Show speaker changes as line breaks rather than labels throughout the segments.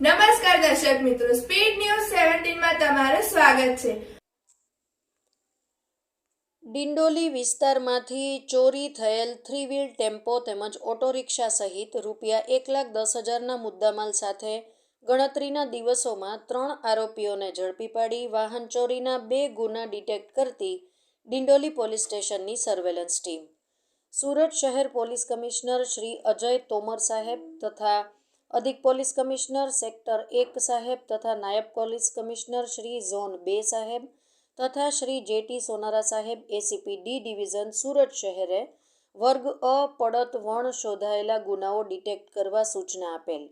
નમસ્કાર દર્શક મિત્રો સ્પીડ ન્યૂઝ સેવન્ટીનમાં તમારું સ્વાગત છે.
ડિંડોલી વિસ્તારમાંથી ચોરી થયેલ થ્રી વ્હીલ ટેમ્પો તેમજ ઓટો રિક્ષા સહિત રૂપિયા એક લાખ દસ હજારના મુદ્દામાલ સાથે ગણતરીના દિવસોમાં ત્રણ આરોપીઓને ઝડપી પાડી વાહન ચોરીના બે ગુના ડિટેક્ટ કરતી ડિંડોલી પોલીસ સ્ટેશનની સર્વેલન્સ ટીમ. સુરત શહેર પોલીસ કમિશનર શ્રી અજય તોમર સાહેબ તથા અધિક પોલીસ કમિશનર સેક્ટર એક સાહેબ તથા નાયબ પોલીસ કમિશનર શ્રી ઝોન બે સાહેબ તથા શ્રી જેટી સોનારા સાહેબ એસીપી ડી ડિવિઝન સુરત શહેરે વર્ગ અ પડત વણ શોધાયેલા ગુનાઓ ડિટેક્ટ કરવા સૂચના આપેલ.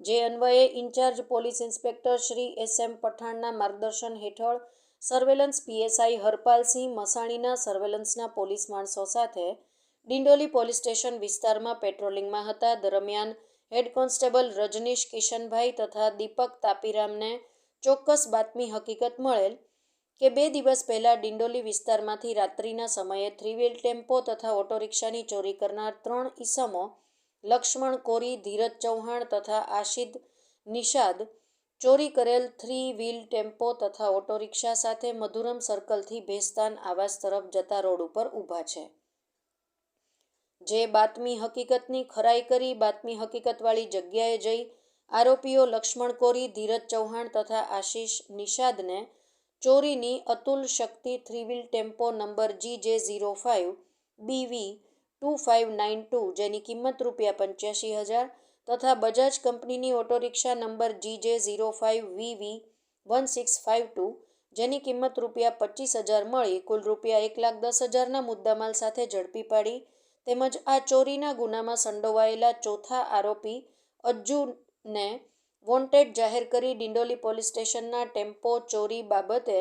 જે અન્વયે in-charge police inspector Shri S M પઠાણના માર્ગદર્શન હેઠળ સર્વેલન્સ પીએસઆઈ હરપાલસિંહ મસાણીના સર્વેલન્સના પોલીસ માણસો સાથે ડિંડોલી પોલીસ સ્ટેશન વિસ્તારમાં પેટ્રોલિંગમાં હતા. દરમિયાન હેડ કોન્સ્ટેબલ રજનીશ કિશનભાઈ તથા દીપક તાપીરામને ચોક્કસ બાતમી હકીકત મળેલ કે બે દિવસ પહેલાં ડિંડોલી વિસ્તારમાંથી રાત્રિના સમયે થ્રી વ્હીલ ટેમ્પો તથા ઓટો રિક્ષાની ચોરી કરનાર ત્રણ ઈસમો, લક્ષ્મણ કોરી, ધીરજ ચૌહાણ તથા આશિદ નિષાદ ચોરી કરેલ થ્રી વ્હીલ ટેમ્પો તથા ઓટો રિક્ષા સાથે મધુરમ સર્કલથી ભેસ્તાન આવાસ તરફ જતા રોડ ઉપર ઊભા છે. જે બાતમી હકીકતની ખરાઈ કરી, બાતમી હકીકતવાળી જગ્યાએ જઈ, આરોપીઓ લક્ષ્મણ કોરી, ધીરજ ચૌહાણ તથા આશીષ નિષાદને ચોરીની Atul Shakti three wheel tempo number G J zero five BV two five nine two, જેની કિંમત રૂપિયા પંચ્યાસી હજાર તથા બજાજ કંપનીની auto rickshaw number G J zero five VV one six five two, જેની કિંમત રૂપિયા પચીસ હજાર મળી, કુલ રૂપિયા એક લાખ દસ હજારના મુદ્દામાલ સાથે ઝડપી પાડી તેમજ આ ચોરીના ગુનામાં સંડોવાયેલા ચોથા આરોપી અજ્જુને વોન્ટેડ જાહેર કરી ડિંડોલી પોલીસ સ્ટેશનના ટેમ્પો ચોરી બાબતે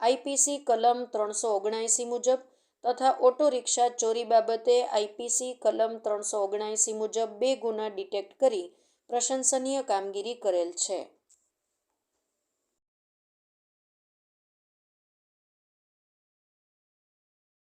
આઈપીસી કલમ ત્રણસો ઓગણએંસી મુજબ તથા ઓટો રિક્ષા ચોરી બાબતે આઈપીસી કલમ ત્રણસો ઓગણએંસી મુજબ બે ગુના ડિટેક્ટ કરી પ્રશંસનીય કામગીરી કરેલ છે.